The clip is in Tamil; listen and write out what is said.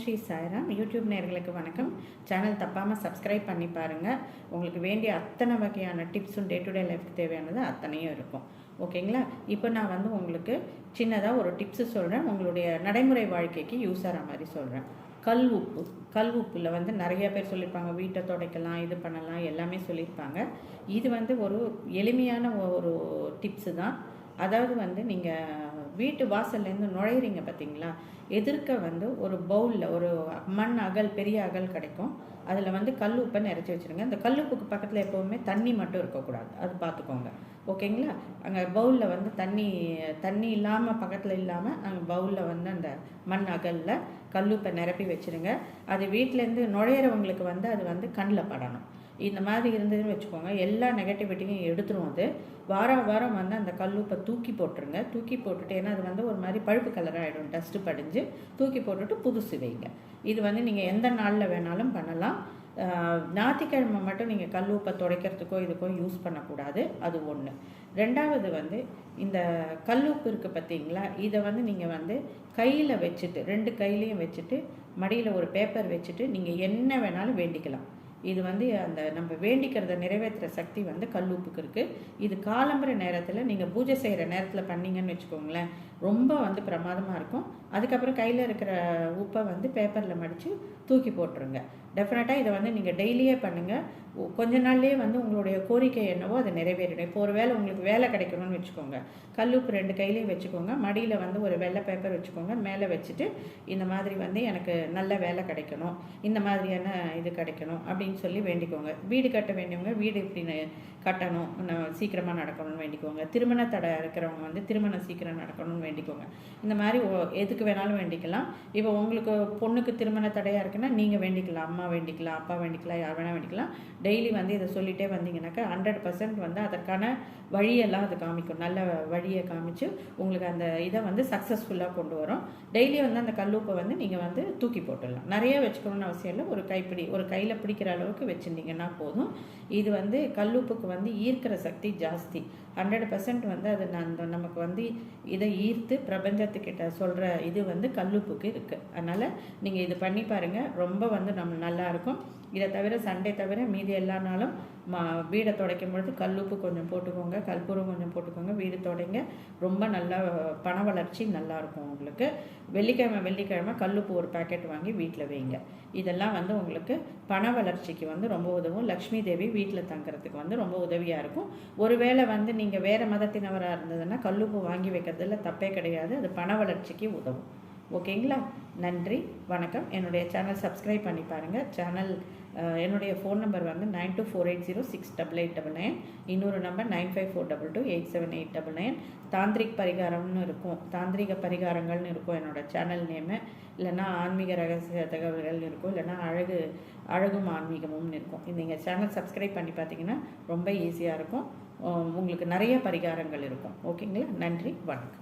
ஸ்ரீ சாய்ராம். யூடியூப் நேர்களுக்கு வணக்கம். சேனல் தப்பாமல் சப்ஸ்கிரைப் பண்ணி பாருங்கள் உங்களுக்கு வேண்டிய அத்தனை வகையான டிப்ஸும் டே டு டே லைஃப்க்கு தேவையானது அத்தனையும் இருக்கும். ஓகேங்களா? இப்போ நான் வந்து உங்களுக்கு சின்னதாக ஒரு டிப்ஸு சொல்கிறேன் உங்களுடைய நடைமுறை வாழ்க்கைக்கு யூஸ் ஆகிற மாதிரி சொல்கிறேன் கல் உப்பு. கல் உப்பில் வந்து நிறைய பேர் சொல்லியிருப்பாங்க வீட்டை துடைக்கலாம் இது பண்ணலாம் எல்லாமே சொல்லியிருப்பாங்க இது வந்து ஒரு எளிமையான ஒரு டிப்ஸு தான். அதாவது வந்து நீங்கள் வீட்டு வாசல்லேருந்து நுழையிறீங்க பார்த்தீங்களா? எதிர்க்க வந்து ஒரு பவுலில் ஒரு மண் அகல் பெரிய அகல் கிடைக்கும். அதில் வந்து கல் உப்பை நிறச்சி வச்சுருங்க. அந்த கல் உப்புக்கு பக்கத்தில் எப்போவுமே தண்ணி மட்டும் இருக்கக்கூடாது. அது பார்த்துக்கோங்க. ஓகேங்களா? அங்கே பவுலில் வந்து தண்ணி தண்ணி இல்லாமல் பக்கத்தில் இல்லாமல் அங்கே பவுலில் வந்து அந்த மண் அகலில் கல்லுப்பை நிரப்பி வச்சுருங்க. அது வீட்டிலேருந்து நுழையிறவங்களுக்கு வந்து அது வந்து கண்ணில் படணும். இந்த மாதிரி இருந்ததுன்னு வச்சுக்கோங்க எல்லா நெகட்டிவிட்டியும் எடுத்துரும் அது. வாரம் வாரம் வந்து அந்த கல்லுப்பை தூக்கி போட்டுருங்க. தூக்கி போட்டுட்டு ஏன்னா அது வந்து ஒரு மாதிரி பழுப்பு கலர் ஆகிடும் டஸ்ட்டு படிஞ்சு. தூக்கி போட்டுட்டு புதுசு வைங்க. இது வந்து நீங்கள் எந்த நாளில் வேணாலும் பண்ணலாம். ஞாயிற்றுக்கிழமை மட்டும் நீங்கள் கல் உப்பை துடைக்கிறதுக்கோ இதுக்கோ யூஸ் பண்ணக்கூடாது. அது ஒன்று ரெண்டாவது வந்து இந்த கல்லுப்பு இருக்குது பார்த்தீங்களா? இதை வந்து நீங்கள் வந்து கையில் வச்சுட்டு ரெண்டு கையிலையும் வச்சுட்டு மடியில் ஒரு பேப்பர் வச்சுட்டு நீங்கள் என்ன வேணாலும் வேண்டிக்கலாம். இது வந்து அந்த நம்ம வேண்டிக்கிறத நிறைவேற்றுற சக்தி வந்து கல்லூப்புக்கு இருக்குது இது காலம்புற நேரத்தில் நீங்கள் பூஜை செய்கிற நேரத்தில் பண்ணிங்கன்னு வச்சுக்கோங்களேன் ரொம்ப வந்து பிரமாதமாக இருக்கும். அதுக்கப்புறம் கையில் இருக்கிற உப்பை வந்து பேப்பரில் மடித்து தூக்கி போட்டுருங்க. டெஃபினட்டாக இதை வந்து நீங்கள் டெய்லியே பண்ணுங்கள் கொஞ்ச நாள்லேயே வந்து உங்களுடைய கோரிக்கை என்னவோ அதை நிறைவேறிடும். இப்போ ஒரு வேலை உங்களுக்கு வேலை கிடைக்கணும்னு வச்சுக்கோங்க. கல்லுப்பு ரெண்டு கையிலையும் வச்சுக்கோங்க. மடியில் வந்து ஒரு வெள்ளை பேப்பர் வச்சுக்கோங்க. மேலே வச்சுட்டு இந்த மாதிரி வந்து எனக்கு நல்ல வேலை கிடைக்கணும். இந்த மாதிரியான இது கிடைக்கணும் அப்படின்னு சொல்லி வேண்டிக்கோங்க. வீடு கட்ட வேண்டியவங்க வீடு இப்படி கட்டணும் சீக்கிரமாக நடக்கணும்னு வேண்டிக்கோங்க. திருமண தடை இருக்கிறவங்க வந்து திருமணம் சீக்கிரம் நடக்கணும்னு வேண்டிக்கோங்க. இந்த மாதிரி எதுக்கு வேணாலும் வேண்டிக்கலாம். இப்போ உங்களுக்கு பொண்ணுக்கு திருமண தடையாக இருக்குன்னா நீங்கள் வேண்டிக்கலாம் அம்மா வேண்டிக்கலாம் அப்பா வேண்டிக்கலாம் யார் வேணால் வேண்டிக்கலாம். டெய்லி வந்து இதை சொல்லிகிட்டே வந்தீங்கன்னாக்கா ஹண்ட்ரட் பர்சன்ட் வந்து அதற்கான வழியெல்லாம் அது காமிக்கும். நல்ல வழியை காமிச்சு உங்களுக்கு அந்த இதை வந்து சக்ஸஸ்ஃபுல்லாக கொண்டு வரும். டெய்லி வந்து அந்த கல்லூப்பை வந்து நீங்கள் வந்து தூக்கி போட்டுடலாம். நிறைய வச்சுக்கணும்னு அவசியம் இல்லை. ஒரு கைப்பிடி ஒரு கையில் பிடிக்கிற அளவுக்கு வச்சுருந்தீங்கன்னா போதும். இது வந்து கல்லூப்புக்கு வந்து ஈர்க்கிற சக்தி ஜாஸ்தி. ஹண்ட்ரட் பர்சன்ட் வந்து அது அந்த நமக்கு வந்து இதை ஈர்த்து பிரபஞ்சத்துக்கிட்ட சொல்கிற இது வந்து கல்லுப்புக்கு இருக்குது அதனால் நீங்கள் இது பண்ணி பாருங்கள் ரொம்ப வந்து நம்ம நல்லாயிருக்கும் இதை தவிர சண்டே தவிர மீதி எல்லா நாளும் மா வீடை துடைக்கும் பொழுது கல்லுப்பு கொஞ்சம் போட்டுக்கோங்க. கற்பூரம் கொஞ்சம் போட்டுக்கோங்க. வீடு துடைங்க. ரொம்ப நல்லா பண வளர்ச்சி நல்லாயிருக்கும் உங்களுக்கு. வெள்ளிக்கிழமை வெள்ளிக்கிழமை கல்லுப்பு ஒரு பேக்கெட் வாங்கி வீட்டில் வைங்க. இதெல்லாம் வந்து உங்களுக்கு பண வளர்ச்சி வளர்ச்சிக்கு வந்து ரொம்ப உதவும். லக்ஷ்மி தேவி வீட்டில் தங்குறதுக்கு வந்து ரொம்ப உதவியாக இருக்கும். ஒருவேளை வந்து நீங்கள் வேறு மதத்தினவராக இருந்ததுன்னா கல்லுப்பு வாங்கி வைக்கிறதுல தப்பே கிடையாது. அது பண வளர்ச்சிக்கு உதவும். ஓகேங்களா? நன்றி வணக்கம். என்னுடைய சேனல் சப்ஸ்கிரைப் பண்ணி பாருங்கள் சேனல் என்னுடைய ஃபோன் நம்பர் வந்து nine two four eight zero six double eight double nine இன்னொரு number nine five four double two eight seven eight double nine tantric பரிகாரம்னு இருக்கும். தாந்திரிக பரிகாரங்கள்னு இருக்கும் என்னோடய சேனல் நேமு இல்லைன்னா ஆன்மீக ரகசிய தகவல்கள் இருக்கும். இல்லைன்னா அழகு அழகும் ஆன்மீகமும் இருக்கும். நீங்கள் சேனல் சப்ஸ்கிரைப் பண்ணி பார்த்தீங்கன்னா ரொம்ப ஈஸியாக இருக்கும். உங்களுக்கு நிறைய பரிகாரங்கள் இருக்கும். ஓகேங்களா நன்றி வணக்கம்.